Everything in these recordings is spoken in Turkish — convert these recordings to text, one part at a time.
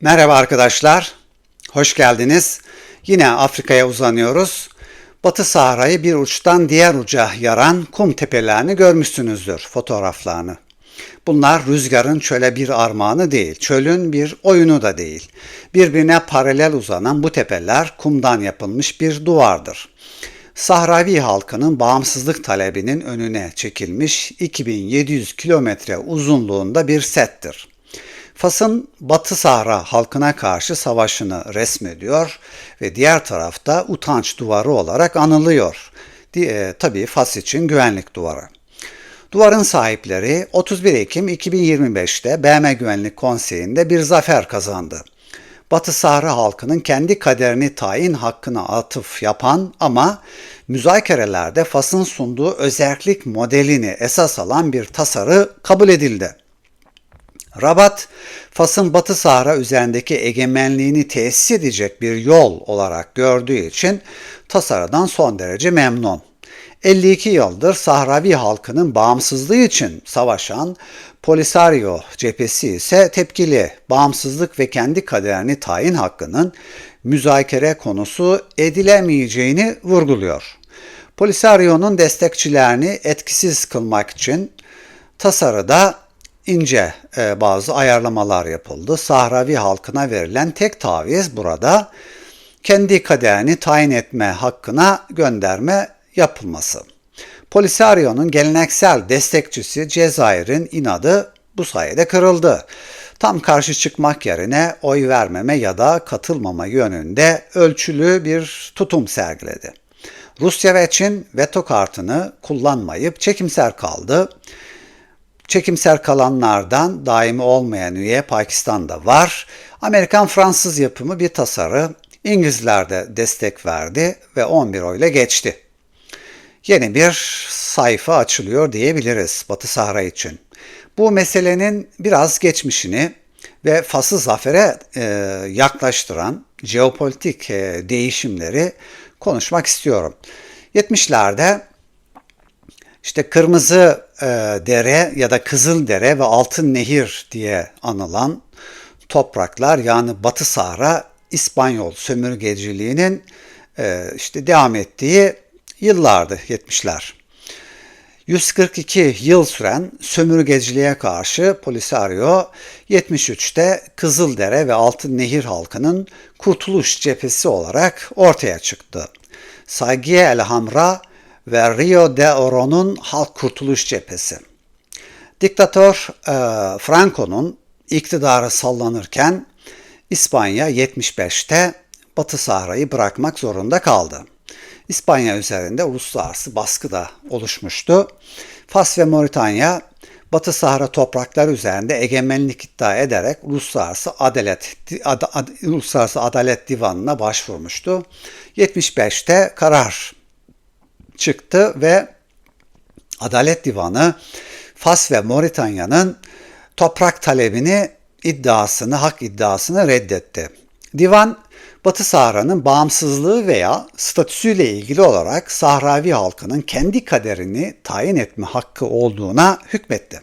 Merhaba arkadaşlar, hoş geldiniz. Yine Afrika'ya uzanıyoruz. Batı Sahra'yı bir uçtan diğer uca yaran kum tepelerini görmüşsünüzdür fotoğraflarını. Bunlar rüzgarın çöle bir armağanı değil, çölün bir oyunu da değil. Birbirine paralel uzanan bu tepeler kumdan yapılmış bir duvardır. Sahravi halkının bağımsızlık talebinin önüne çekilmiş 2700 kilometre uzunluğunda bir settir. Fas'ın Batı Sahra halkına karşı savaşını resmediyor ve diğer tarafta utanç duvarı olarak anılıyor. Diye, tabii Fas için güvenlik duvarı. Duvarın sahipleri 31 Ekim 2025'te BM Güvenlik Konseyi'nde bir zafer kazandı. Batı Sahra halkının kendi kaderini tayin hakkına atıf yapan ama müzakerelerde Fas'ın sunduğu özellik modelini esas alan bir tasarı kabul edildi. Rabat, Fas'ın Batı Sahra üzerindeki egemenliğini tesis edecek bir yol olarak gördüğü için tasarıdan son derece memnun. 52 yıldır Sahravi halkının bağımsızlığı için savaşan Polisario cephesi ise tepkili, bağımsızlık ve kendi kaderini tayin hakkının müzakere konusu edilemeyeceğini vurguluyor. Polisario'nun destekçilerini etkisiz kılmak için tasarıda ince e, bazı ayarlamalar yapıldı. Sahravi halkına verilen tek taviz burada kendi kaderini tayin etme hakkına gönderme yapılması. Polisario'nun geleneksel destekçisi Cezayir'in inadı bu sayede kırıldı. Tam karşı çıkmak yerine oy vermeme ya da katılmama yönünde ölçülü bir tutum sergiledi. Rusya ve Çin veto kartını kullanmayıp çekimser kaldı. Çekimser kalanlardan daimi olmayan üye Pakistan'da var. Amerikan-Fransız yapımı bir tasarı İngilizler de destek verdi ve 11 oyla geçti. Yeni bir sayfa açılıyor diyebiliriz Batı Sahra için. Bu meselenin biraz geçmişini ve Fas'ı zafere e, yaklaştıran jeopolitik e, değişimleri konuşmak istiyorum. 70'lerde işte Kırmızı e, Dere ya da Kızıl Dere ve Altın Nehir diye anılan topraklar yani Batı Sahra İspanyol sömürgeciliğinin e, işte devam ettiği yıllardı 70'ler. 142 yıl süren sömürgeciliğe karşı Polisario 73'te Kızıldere ve Altın Nehir halkının kurtuluş cephesi olarak ortaya çıktı. Sagiye El ve Rio de Oro'nun Halk Kurtuluş Cephesi. Diktatör e, Franco'nun iktidarı sallanırken İspanya 75'te Batı Sahra'yı bırakmak zorunda kaldı. İspanya üzerinde uluslararası baskı da oluşmuştu. Fas ve Moritanya Batı Sahra toprakları üzerinde egemenlik iddia ederek Uluslararası Adalet Ad, Ad, Uluslararası Adalet Divanı'na başvurmuştu. 75'te karar çıktı ve Adalet Divanı Fas ve Moritanya'nın toprak talebini iddiasını, hak iddiasını reddetti. Divan Batı Sahra'nın bağımsızlığı veya statüsüyle ilgili olarak Sahravi halkının kendi kaderini tayin etme hakkı olduğuna hükmetti.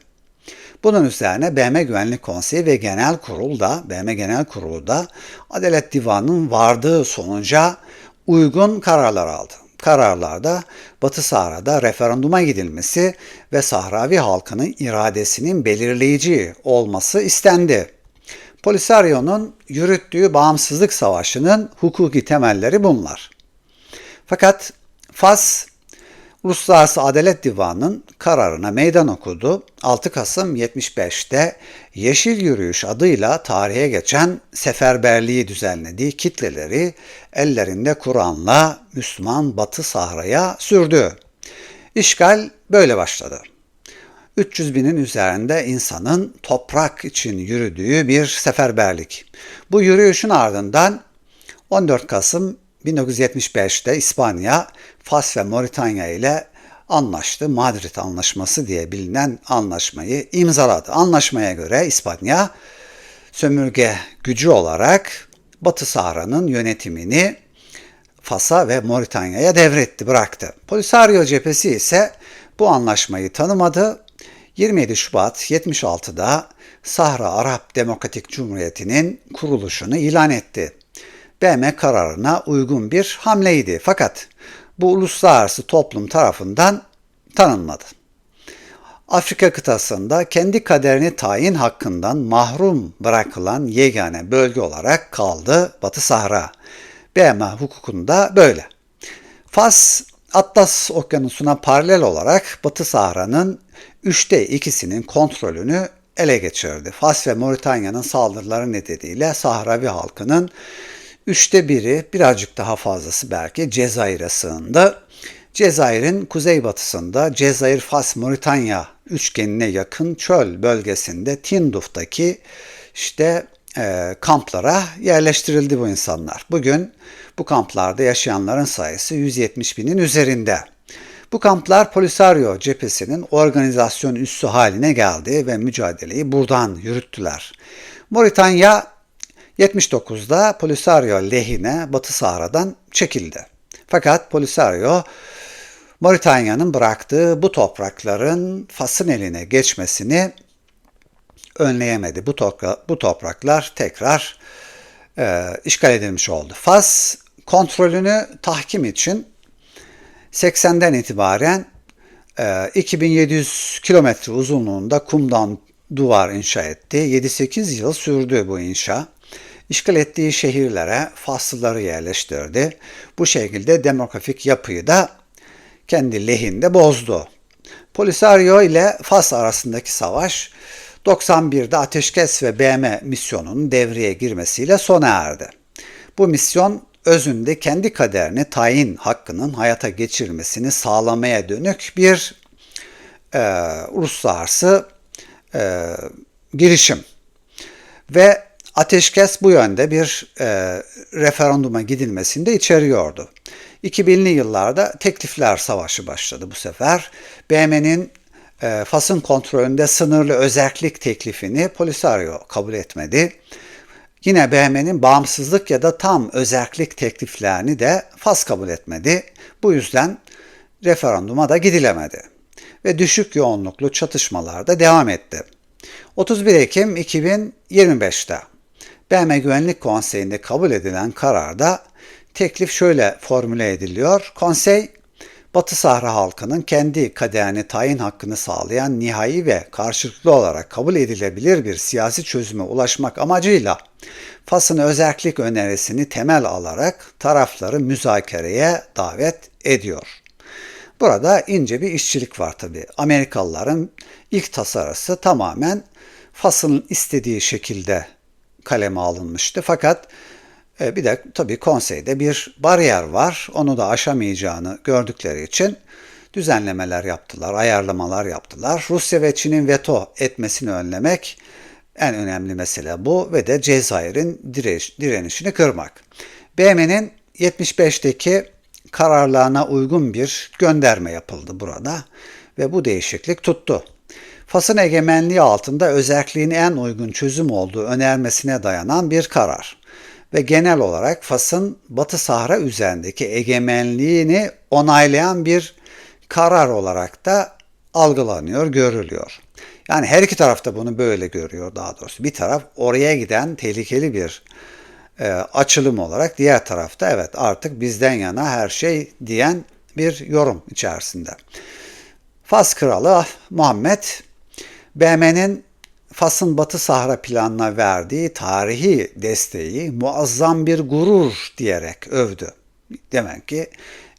Bunun üzerine BM Güvenlik Konseyi ve Genel Kurul da, BM Genel Kurulu da Adalet Divanı'nın vardığı sonuca uygun kararlar aldı. Kararlarda Batı Sahra'da referanduma gidilmesi ve Sahravi halkının iradesinin belirleyici olması istendi. Polisario'nun yürüttüğü bağımsızlık savaşının hukuki temelleri bunlar. Fakat Fas Uluslararası Adalet Divanı'nın kararına meydan okudu. 6 Kasım 75'te Yeşil Yürüyüş adıyla tarihe geçen seferberliği düzenlediği kitleleri ellerinde Kur'an'la Müslüman Batı Sahra'ya sürdü. İşgal böyle başladı. 300 binin üzerinde insanın toprak için yürüdüğü bir seferberlik. Bu yürüyüşün ardından 14 Kasım 1975'te İspanya, Fas ve Moritanya ile anlaştı. Madrid Anlaşması diye bilinen anlaşmayı imzaladı. Anlaşmaya göre İspanya sömürge gücü olarak Batı Sahra'nın yönetimini Fas'a ve Moritanya'ya devretti, bıraktı. Polisario cephesi ise bu anlaşmayı tanımadı 27 Şubat 76'da Sahra Arap Demokratik Cumhuriyeti'nin kuruluşunu ilan etti. BM kararına uygun bir hamleydi fakat bu uluslararası toplum tarafından tanınmadı. Afrika kıtasında kendi kaderini tayin hakkından mahrum bırakılan yegane bölge olarak kaldı Batı Sahra. BM hukukunda böyle. Fas, Atlas Okyanusu'na paralel olarak Batı Sahra'nın üçte ikisinin kontrolünü ele geçirdi. Fas ve Moritanya'nın saldırıları nedeniyle Sahravi halkının üçte biri, birazcık daha fazlası belki Cezayir'e sığındı. Cezayir'in kuzeybatısında Cezayir-Fas-Moritanya üçgenine yakın çöl bölgesinde Tinduf'taki işte e, kamplara yerleştirildi bu insanlar. Bugün bu kamplarda yaşayanların sayısı 170 binin üzerinde. Bu kamplar Polisario cephesinin organizasyon üssü haline geldi ve mücadeleyi buradan yürüttüler. Moritanya 79'da Polisario lehine Batı Sahra'dan çekildi. Fakat Polisario Moritanya'nın bıraktığı bu toprakların Fas'ın eline geçmesini önleyemedi. Bu, topra- bu topraklar tekrar e, işgal edilmiş oldu. Fas kontrolünü tahkim için 80'den itibaren e, 2700 kilometre uzunluğunda kumdan duvar inşa etti. 7-8 yıl sürdü bu inşa. İşgal ettiği şehirlere Faslıları yerleştirdi. Bu şekilde demografik yapıyı da kendi lehinde bozdu. Polisario ile Fas arasındaki savaş 91'de ateşkes ve BM misyonunun devreye girmesiyle sona erdi. Bu misyon özünde kendi kaderini tayin hakkının hayata geçirmesini sağlamaya dönük bir e, uluslararası e, girişim. Ve ateşkes bu yönde bir e, referanduma gidilmesini de içeriyordu. 2000'li yıllarda teklifler savaşı başladı bu sefer. BM'nin e, Fas'ın kontrolünde sınırlı özellik teklifini Polisario kabul etmedi. Yine BM'nin bağımsızlık ya da tam özellik tekliflerini de Fas kabul etmedi. Bu yüzden referanduma da gidilemedi. Ve düşük yoğunluklu çatışmalar da devam etti. 31 Ekim 2025'te BM Güvenlik Konseyi'nde kabul edilen kararda teklif şöyle formüle ediliyor. Konsey, Batı Sahra halkının kendi kaderini tayin hakkını sağlayan nihai ve karşılıklı olarak kabul edilebilir bir siyasi çözüme ulaşmak amacıyla Fas'ın özellik önerisini temel alarak tarafları müzakereye davet ediyor. Burada ince bir işçilik var tabi. Amerikalıların ilk tasarısı tamamen Fas'ın istediği şekilde kaleme alınmıştı. Fakat e, bir de tabii konseyde bir bariyer var. Onu da aşamayacağını gördükleri için düzenlemeler yaptılar, ayarlamalar yaptılar. Rusya ve Çin'in veto etmesini önlemek en önemli mesele bu ve de Cezayir'in direnişini kırmak. BM'nin 75'teki kararlarına uygun bir gönderme yapıldı burada ve bu değişiklik tuttu. Fas'ın egemenliği altında özelliğin en uygun çözüm olduğu önermesine dayanan bir karar ve genel olarak Fas'ın Batı Sahra üzerindeki egemenliğini onaylayan bir karar olarak da algılanıyor, görülüyor. Yani her iki taraf da bunu böyle görüyor daha doğrusu. Bir taraf oraya giden tehlikeli bir e, açılım olarak, diğer tarafta evet artık bizden yana her şey diyen bir yorum içerisinde. Fas kralı Muhammed BM'nin Fas'ın Batı Sahra planına verdiği tarihi desteği muazzam bir gurur diyerek övdü. Demek ki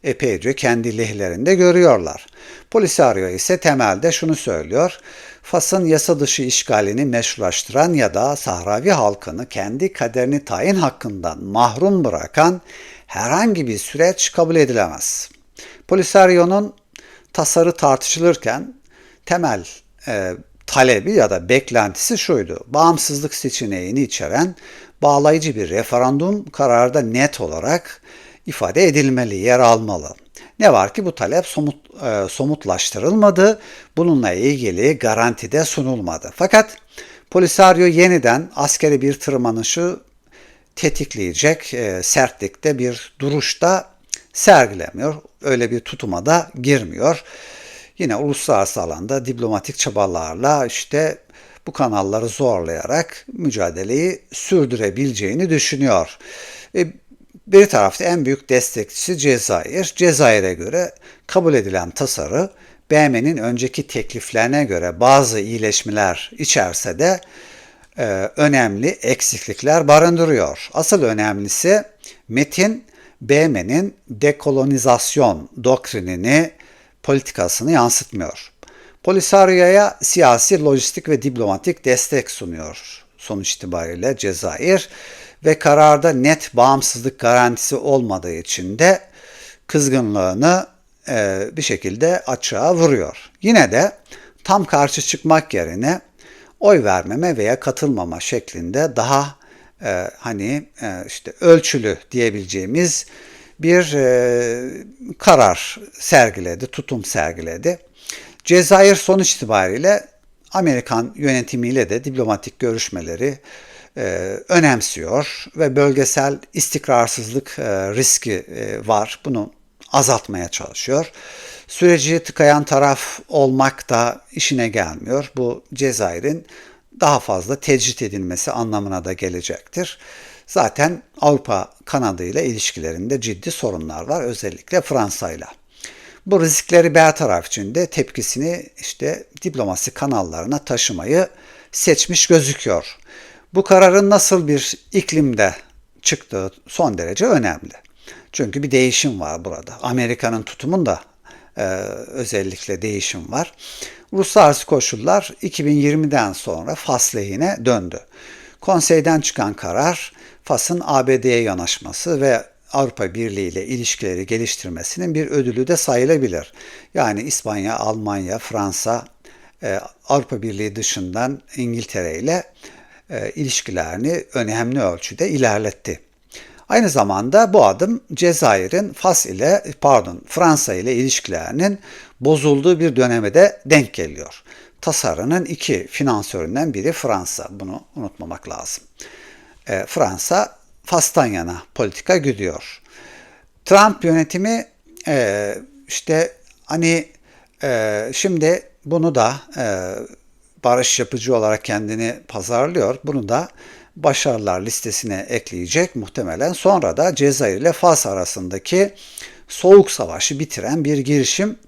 epeyce kendi lehlerinde görüyorlar. Polisario ise temelde şunu söylüyor. Fas'ın yasa dışı işgalini meşrulaştıran ya da Sahravi halkını kendi kaderini tayin hakkından mahrum bırakan herhangi bir süreç kabul edilemez. Polisario'nun tasarı tartışılırken temel e, talebi ya da beklentisi şuydu. Bağımsızlık seçeneğini içeren bağlayıcı bir referandum kararda net olarak ifade edilmeli, yer almalı. Ne var ki bu talep somut, e, somutlaştırılmadı, bununla ilgili garantide sunulmadı. Fakat Polisario yeniden askeri bir tırmanışı tetikleyecek e, sertlikte bir duruşta sergilemiyor. Öyle bir tutuma da girmiyor yine uluslararası alanda diplomatik çabalarla işte bu kanalları zorlayarak mücadeleyi sürdürebileceğini düşünüyor. E, bir tarafta en büyük destekçisi Cezayir. Cezayir'e göre kabul edilen tasarı BM'nin önceki tekliflerine göre bazı iyileşmeler içerse de e, önemli eksiklikler barındırıyor. Asıl önemlisi metin BM'nin dekolonizasyon doktrinini, politikasını yansıtmıyor. Polisario'ya siyasi, lojistik ve diplomatik destek sunuyor sonuç itibariyle Cezayir ve kararda net bağımsızlık garantisi olmadığı için de kızgınlığını e, bir şekilde açığa vuruyor. Yine de tam karşı çıkmak yerine oy vermeme veya katılmama şeklinde daha e, hani e, işte ölçülü diyebileceğimiz bir e, karar sergiledi, tutum sergiledi. Cezayir sonuç itibariyle Amerikan yönetimiyle de diplomatik görüşmeleri e, önemsiyor ve bölgesel istikrarsızlık e, riski var. Bunu azaltmaya çalışıyor. Süreci tıkayan taraf olmak da işine gelmiyor. Bu Cezayir'in daha fazla tecrit edilmesi anlamına da gelecektir. Zaten Avrupa kanadı ile ilişkilerinde ciddi sorunlar var özellikle Fransa ile. Bu riskleri bertaraf için de tepkisini işte diplomasi kanallarına taşımayı seçmiş gözüküyor. Bu kararın nasıl bir iklimde çıktığı son derece önemli. Çünkü bir değişim var burada. Amerika'nın tutumunda e, özellikle değişim var. Uluslararası koşullar 2020'den sonra Fas lehine döndü. Konseyden çıkan karar Fas'ın ABD'ye yanaşması ve Avrupa Birliği ile ilişkileri geliştirmesinin bir ödülü de sayılabilir. Yani İspanya, Almanya, Fransa, e, Avrupa Birliği dışından İngiltere ile e, ilişkilerini önemli ölçüde ilerletti. Aynı zamanda bu adım Cezayir'in Fas ile pardon Fransa ile ilişkilerinin bozulduğu bir döneme de denk geliyor. Tasarının iki finansöründen biri Fransa. Bunu unutmamak lazım. E, Fransa Fas'tan yana politika gidiyor. Trump yönetimi e, işte hani e, şimdi bunu da e, barış yapıcı olarak kendini pazarlıyor. Bunu da başarılar listesine ekleyecek muhtemelen. Sonra da Cezayir ile Fas arasındaki soğuk savaşı bitiren bir girişim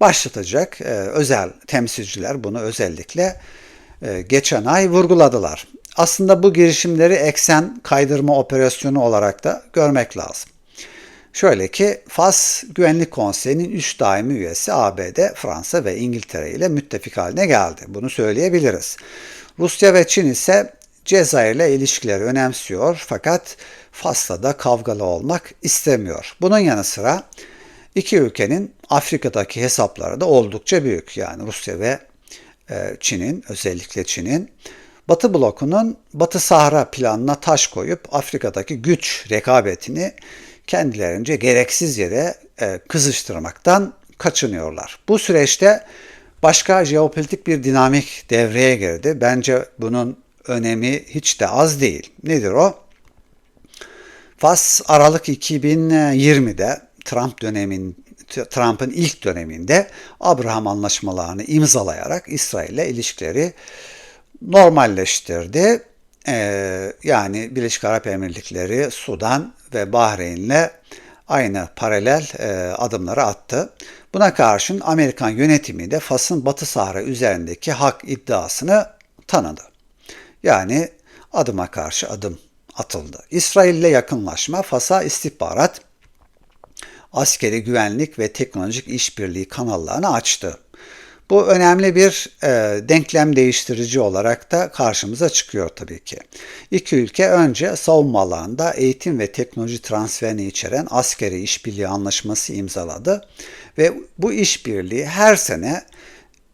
başlatacak. Ee, özel temsilciler bunu özellikle e, geçen ay vurguladılar. Aslında bu girişimleri eksen kaydırma operasyonu olarak da görmek lazım. Şöyle ki Fas Güvenlik Konseyi'nin 3 daimi üyesi ABD, Fransa ve İngiltere ile müttefik haline geldi. Bunu söyleyebiliriz. Rusya ve Çin ise Cezayir ile ilişkileri önemsiyor fakat Fas'la da kavgalı olmak istemiyor. Bunun yanı sıra iki ülkenin Afrika'daki hesapları da oldukça büyük. Yani Rusya ve e, Çin'in özellikle Çin'in Batı blokunun Batı Sahra planına taş koyup Afrika'daki güç rekabetini kendilerince gereksiz yere e, kızıştırmaktan kaçınıyorlar. Bu süreçte başka jeopolitik bir dinamik devreye girdi. Bence bunun önemi hiç de az değil. Nedir o? Fas Aralık 2020'de Trump dönemin Trump'ın ilk döneminde Abraham anlaşmalarını imzalayarak İsrail ile ilişkileri normalleştirdi. Ee, yani Birleşik Arap Emirlikleri, Sudan ve Bahreyn'le aynı paralel e, adımları attı. Buna karşın Amerikan yönetimi de Fas'ın Batı Sahra üzerindeki hak iddiasını tanıdı. Yani adıma karşı adım atıldı. İsrail ile yakınlaşma Fas'a istihbarat, askeri güvenlik ve teknolojik işbirliği kanallarını açtı. Bu önemli bir e, denklem değiştirici olarak da karşımıza çıkıyor tabii ki. İki ülke önce savunma alanında eğitim ve teknoloji transferini içeren askeri işbirliği anlaşması imzaladı ve bu işbirliği her sene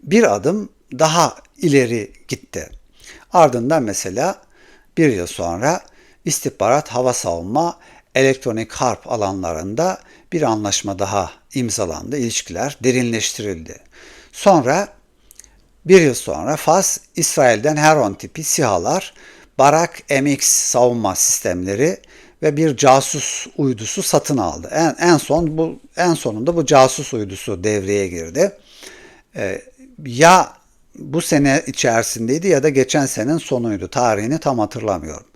bir adım daha ileri gitti. Ardından mesela bir yıl sonra istihbarat, hava savunma, elektronik harp alanlarında bir anlaşma daha imzalandı. İlişkiler derinleştirildi. Sonra bir yıl sonra Fas, İsrail'den Heron tipi SİHA'lar, Barak MX savunma sistemleri ve bir casus uydusu satın aldı. En, en son bu en sonunda bu casus uydusu devreye girdi. Ee, ya bu sene içerisindeydi ya da geçen senenin sonuydu. Tarihini tam hatırlamıyorum.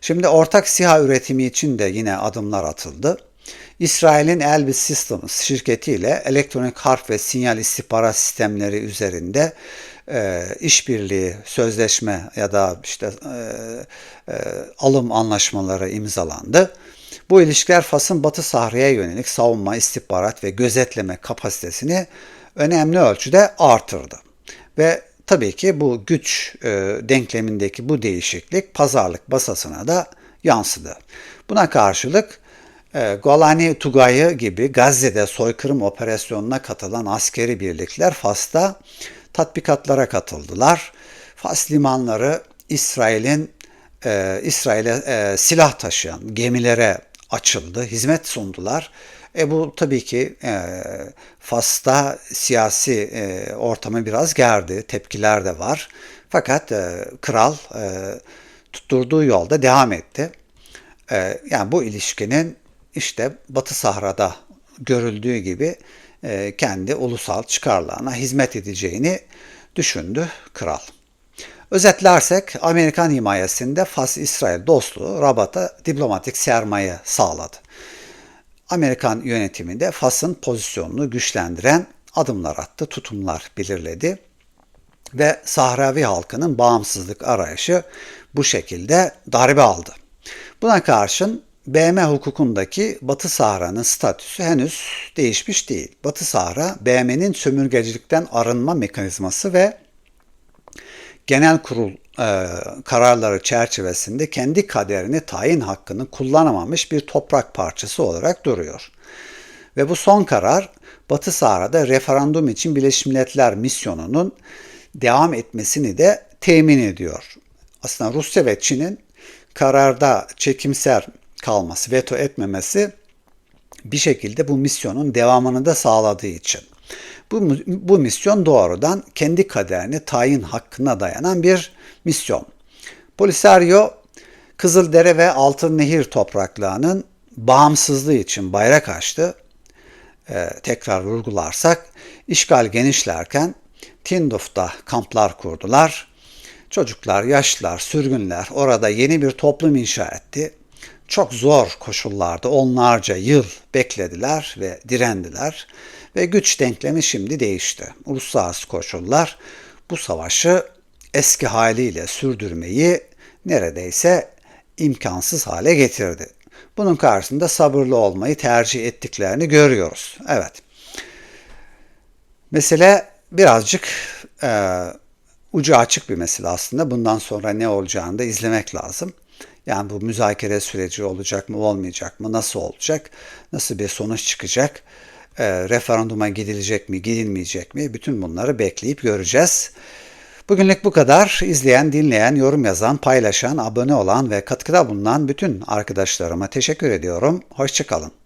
Şimdi ortak SİHA üretimi için de yine adımlar atıldı. İsrail'in Elbit Systems şirketiyle elektronik harf ve sinyal istihbarat sistemleri üzerinde e, işbirliği, sözleşme ya da işte e, e, alım anlaşmaları imzalandı. Bu ilişkiler Fas'ın Batı Sahra'ya yönelik savunma, istihbarat ve gözetleme kapasitesini önemli ölçüde artırdı. Ve tabii ki bu güç e, denklemindeki bu değişiklik pazarlık basasına da yansıdı. Buna karşılık Golani Tugayı gibi Gazze'de soykırım operasyonuna katılan askeri birlikler Fas'ta tatbikatlara katıldılar. Fas limanları İsrail'in e, İsrail'e e, silah taşıyan gemilere açıldı, hizmet sundular. E bu tabii ki e, Fas'ta siyasi e, ortamı biraz gerdi, tepkiler de var. Fakat e, kral e, tutturduğu yolda devam etti. E, yani bu ilişkinin işte Batı Sahra'da görüldüğü gibi e, kendi ulusal çıkarlarına hizmet edeceğini düşündü kral. Özetlersek Amerikan himayesinde Fas-İsrail dostluğu Rabat'a diplomatik sermaye sağladı. Amerikan yönetiminde Fas'ın pozisyonunu güçlendiren adımlar attı, tutumlar belirledi ve Sahravi halkının bağımsızlık arayışı bu şekilde darbe aldı. Buna karşın BM hukukundaki Batı Sahra'nın statüsü henüz değişmiş değil. Batı Sahra, BM'nin sömürgecilikten arınma mekanizması ve genel kurul e, kararları çerçevesinde kendi kaderini tayin hakkını kullanamamış bir toprak parçası olarak duruyor. Ve bu son karar Batı Sahra'da referandum için Birleşmiş Milletler misyonunun devam etmesini de temin ediyor. Aslında Rusya ve Çin'in kararda çekimser kalması, veto etmemesi bir şekilde bu misyonun devamını da sağladığı için. Bu, bu misyon doğrudan kendi kaderini tayin hakkına dayanan bir misyon. Polisario, Kızıldere ve Altın Nehir topraklarının bağımsızlığı için bayrak açtı. Ee, tekrar vurgularsak, işgal genişlerken Tinduf'ta kamplar kurdular. Çocuklar, yaşlılar, sürgünler orada yeni bir toplum inşa etti. Çok zor koşullarda onlarca yıl beklediler ve direndiler ve güç denklemi şimdi değişti. Uluslararası koşullar bu savaşı eski haliyle sürdürmeyi neredeyse imkansız hale getirdi. Bunun karşısında sabırlı olmayı tercih ettiklerini görüyoruz. Evet. Mesele birazcık e, ucu açık bir mesele aslında. Bundan sonra ne olacağını da izlemek lazım. Yani bu müzakere süreci olacak mı, olmayacak mı, nasıl olacak, nasıl bir sonuç çıkacak, e, referanduma gidilecek mi, gidilmeyecek mi, bütün bunları bekleyip göreceğiz. Bugünlük bu kadar. İzleyen, dinleyen, yorum yazan, paylaşan, abone olan ve katkıda bulunan bütün arkadaşlarıma teşekkür ediyorum. Hoşçakalın.